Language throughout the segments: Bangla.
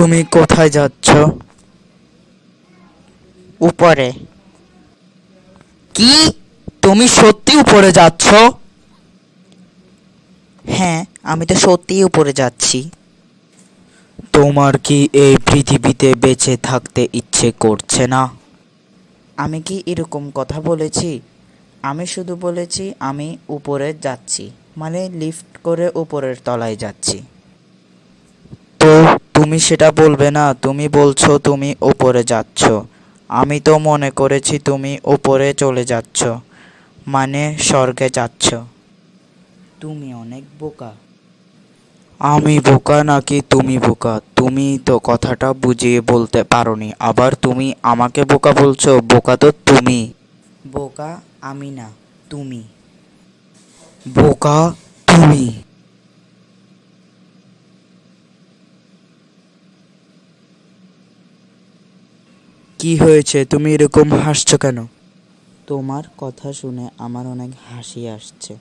তুমি কোথায় যাচ্ছ? উপরে। কি? তুমি সত্যি উপরে যাচ্ছ? হ্যাঁ আমি তো সত্যিই উপরে যাচ্ছি। তোমার কি এই পৃথিবীতে বেঁচে থাকতে ইচ্ছে করছে না? আমি কি এরকম কথা বলেছি? আমি শুধু বলেছি আমি উপরে যাচ্ছি মানে লিফট করে উপরের তলায় যাচ্ছি। তুমি সেটা বলবে না তুমি বলছো তুমি উপরে যাচ্ছ। আমি তো মনে করেছি তুমি উপরে চলে যাচ্ছ মানে স্বর্গে যাচ্ছ। তুমি অনেক বোকা। আমি বোকা নাকি তুমি বোকা? তুমি তো কথাটা বুঝিয়ে বলতে পারোনি আবার তুমি আমাকে বোকা বলছো? বোকা তো তুমি। বোকা আমি না তুমি। বোকা তুমি। কি হয়েছে? তুমি এরকম হাসছো কেন? তোমার কথা শুনে আমার অনেক হাসি আসছে।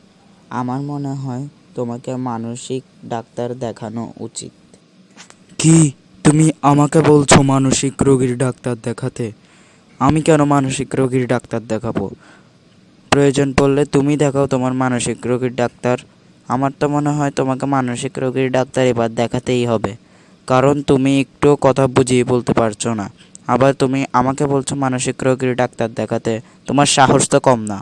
আমার মনে হয় তোমাকে মানসিক ডাক্তার দেখানো উচিত। কি? তুমি আমাকে বলছো মানসিক রোগীর ডাক্তার দেখাতে? আমি কেন মানসিক রোগীর ডাক্তার দেখাবো? প্রয়োজন পড়লে তুমি দেখাও তোমার মানসিক রোগীর ডাক্তার। আমার তো মনে হয় তোমাকে মানসিক রোগীর ডাক্তার এবার দেখাতেই হবে। কারণ তুমি একটু কথা বুঝিয়ে বলতে পারছ না। আবার তুমি আমাকে বলছো মানসিক রোগীর ডাক্তার দেখাতে। তোমার সাহস তো কম না।